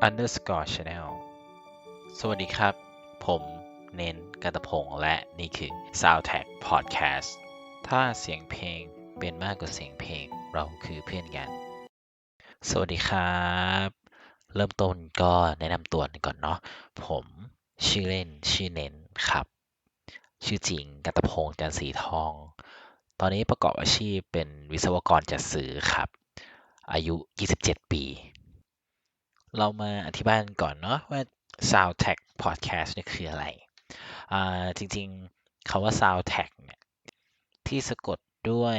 underscore channel สวัสดีครับ ผมเน้นกัตพงษ์และนี่คือ Soundtrack Podcast ถ้าเสียงเพลงเป็นมากกว่าเสียงเพลงเราคือเพื่อนกัน สวัสดีครับ เริ่มต้นก็แนะนำตัวก่อนเนาะผมชื่อเล่นชื่อเน้นครับ ชื่อจริงกัตพงษ์จันทร์สีทอง ตอนนี้ประกอบอาชีพเป็นวิศวกรจัดซื้อครับ อายุ 27 ปี เรามาอธิบายกันก่อนเนาะว่า Soundtrack Podcast เนี่ยคืออะไร อ่า จริงๆคาว่า Soundtrack เนี่ยที่สะกดด้วย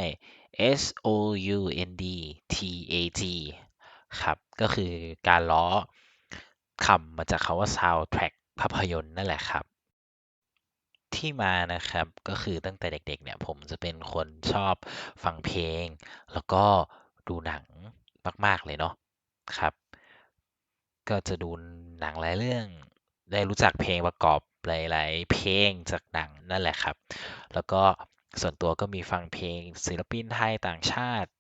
S O U N D T A G ครับ ก็คือการล้อคำมาจากคาว่า Soundtrack ภาพยนตร์นั่นแหละครับ ที่มานะครับก็คือตั้งแต่เด็กๆเนี่ยผมจะเป็นคนชอบฟังเพลง แล้วก็ดูหนังมาก ๆ เลยเนาะครับ ก็จะดูหนังหลายเรื่อง ได้รู้จักเพลงประกอบหลาย ๆ เพลงจากหนังนั่นแหละครับ แล้วก็ส่วนตัวก็มีฟังเพลงศิลปินไทยต่างชาติ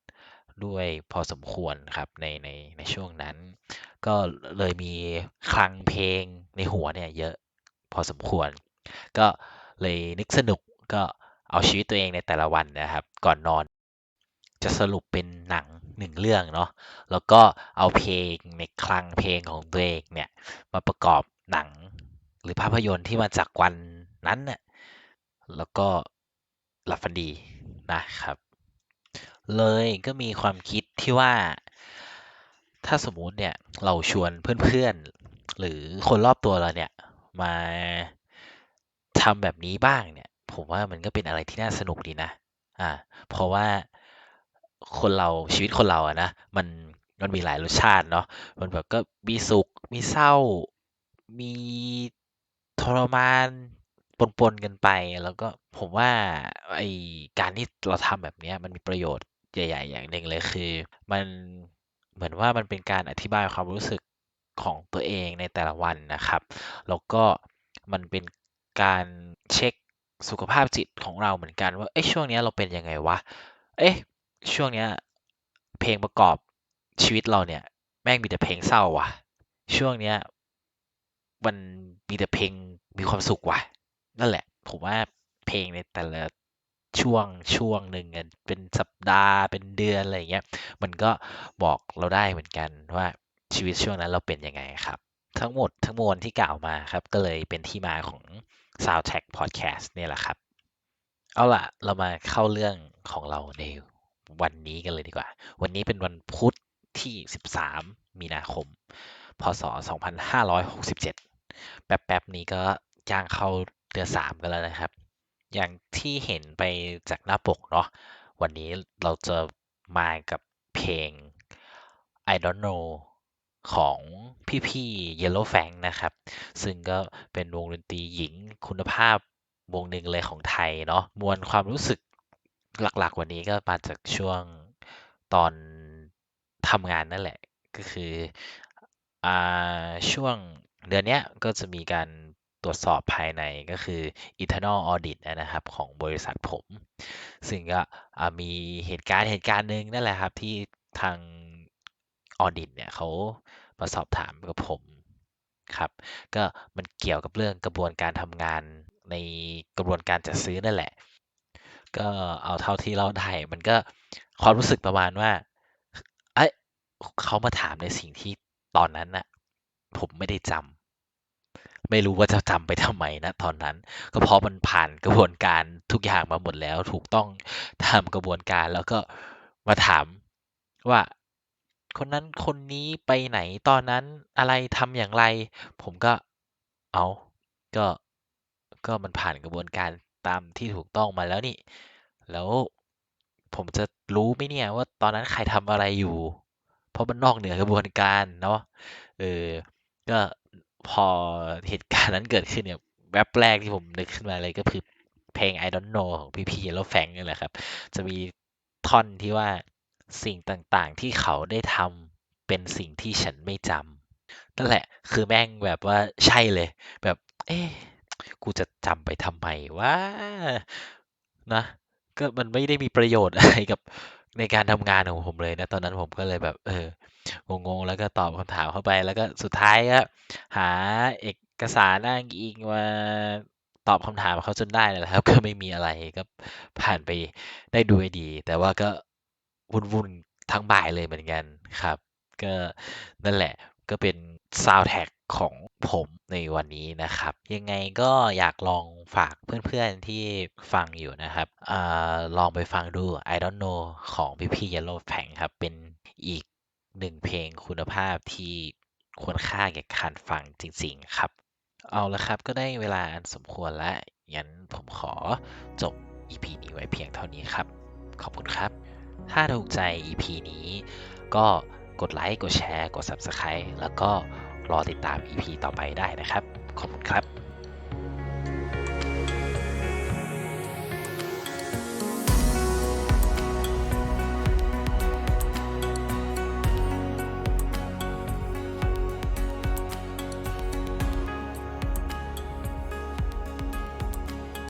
ด้วยพอสมควรครับในในในช่วงนั้น ก็เลยมีคลังเพลงในหัวเนี่ยเยอะพอสมควร ก็เลยนึกสนุกก็เอาชีวิตตัวเองในแต่ละวันนะครับ ก่อนนอน จะสรุปเป็นหนัง หนึ่งเรื่องเนาะแล้วก็เอาเพลงในคลังเพลงของตัวเองเนี่ยมาประกอบหนังหรือภาพยนตร์ที่มาจากวันนั้นน่ะแล้วก็หลับฝันดีนะครับ เลยก็มีความคิดที่ว่า ถ้าสมมุติเนี่ยเราชวนเพื่อนๆ หรือคนรอบตัวเราเนี่ยมาทำแบบนี้บ้างเนี่ย ผมว่ามันก็เป็นอะไรที่น่าสนุกดีนะ อ่า เพราะว่า คนเราชีวิตคนเราอะนะมันมันมีหลายรสชาติเนาะมันแบบก็มีสุขมีเศร้า มีทรมานปนๆกันไป แล้วก็ผมว่าไอการที่เราทำแบบเนี้ยมันมีประโยชน์ใหญ่ ๆ อย่างหนึ่งเลยคือ มันเหมือนว่ามันเป็นการอธิบายความรู้สึกของตัวเองในแต่ละวันนะครับ แล้วก็มันเป็นการเช็คสุขภาพจิตของเราเหมือนกันว่าเอ๊ะช่วงนี้เราเป็นยังไงวะ เอ๊ะ ช่วงเนี้ย เพลงประกอบชีวิตเราเนี่ย แม่งมีแต่เพลงเศร้าว่ะ ช่วงเนี้ย มันมีแต่เพลงมีความสุขว่ะ นั่นแหละ ผมว่าเพลงในแต่ละช่วงช่วงหนึ่งอะเป็นสัปดาห์เป็นเดือนอะไรอย่างเงี้ย มันก็บอกเราได้เหมือนกันว่าชีวิตช่วงนั้นเราเป็นยังไงครับ ทั้งหมดทั้งมวลที่กล่าวมาครับ ก็เลยเป็นที่มาของ Soundtrack Podcast เนี่ยแหละครับ เอาล่ะ เรามาเข้าเรื่องของเราใน วันนี้กันเลยดีกว่า วันนี้เป็นวันพุธที่ 13 มีนาคม พศ 2567 แป๊บๆ นี้ก็ย่างเข้าเดือน3 กันแล้วนะครับ อย่างที่เห็นไปจากหน้าปกเนาะ วันนี้เราจะมากับเพลง I don't know ของพี่ๆ Yellow Fang นะครับ ซึ่งก็เป็นวงดนตรีหญิงคุณภาพวงหนึ่งเลยของไทยเนาะ มวลความรู้สึก หลักๆ วันนี้ก็มาจากช่วงตอนทำงานนั่นแหละ ก็คืออ่าช่วงเดือนเนี้ยก็จะมีการตรวจสอบภายในก็คือ internal audit นะครับของบริษัทผม ซึ่งก็อ่ามีเหตุการณ์เหตุการณ์หนึ่งนั่นแหละครับที่ทางออดิตเนี่ยเขามาสอบถามกับผมครับ ก็มันเกี่ยวกับเรื่องกระบวนการทำงานในกระบวนการจัดซื้อนั่นแหละ ก็เอาเท่าที่เราได้ มันก็ความรู้สึกประมาณว่า เอ้ยเขามาถามในสิ่งที่ตอนนั้นน่ะ ผมไม่ได้จำไม่รู้ว่าจะจำไปทำไมนะตอนนั้น ก็เพราะมันผ่านกระบวนการทุกอย่างมาหมดแล้ว ถูกต้องตามกระบวนการแล้วก็มาถามว่าคนนั้นคนนี้ไปไหนตอนนั้นอะไรทำอย่างไร ผมก็เอาก็ก็มันผ่านกระบวนการตามที่ถูกต้องมาแล้วนี่ แล้วผมจะรู้ไหมเนี่ยว่าตอนนั้นใครทำอะไรอยู่ เพราะมันนอกเหนือกระบวนการเนาะเออก็พอเหตุการณ์นั้นเกิดขึ้นเนี่ยแวบแรกที่ผมนึกขึ้นมาเลยก็คือเพลง I don't know ของพี่ๆ Yellow Fang นี่แหละครับ จะมีท่อนที่ว่าสิ่งต่างๆที่เขาได้ทำเป็นสิ่งที่ฉันไม่จำนั่นแหละ คือแม่งแบบว่าใช่เลย แบบ เอ๊ะกูจะจำไปทำไมวะนะ ก็มันไม่ได้มีประโยชน์อะไรกับในการทำงานของผมเลยนะ ตอนนั้นผมก็เลยแบบ เออ งงๆ แล้วก็ตอบคำถามเข้าไป แล้วก็สุดท้ายก็หาเอกสารอ้างอิงมาตอบคำถามเขาจนได้นั่นแหละครับ ก็ไม่มีอะไรก็ผ่านไปได้ด้วยดี แต่ว่าก็วุ่นๆทั้งบ่ายเลยเหมือนกันครับ ก็นั่นแหละก็เป็นซาวแท็ก ของผมในวันนี้นะครับ ยังไงก็อยากลองฝากเพื่อนๆที่ฟังอยู่นะครับอลองไปฟังดู I Don't Know ของพี่ๆ Yellowpank ครับ เป็นอีก1เพลงคุณภาพที่ควรค่าแก่การฟังจริงๆครับ เอาละครับก็ได้เวลาอันสมควรแล้วงั้นผมขอจบ EP นี้ไว้เพียงเท่านี้ครับ ขอบคุณครับ ถ้าถูกใจ EP นี้ ก็กดไลค์ กดแชร์ กด Subscribe แล้วก็ รอติดตาม EP ต่อไปได้นะครับ ขอบคุณครับ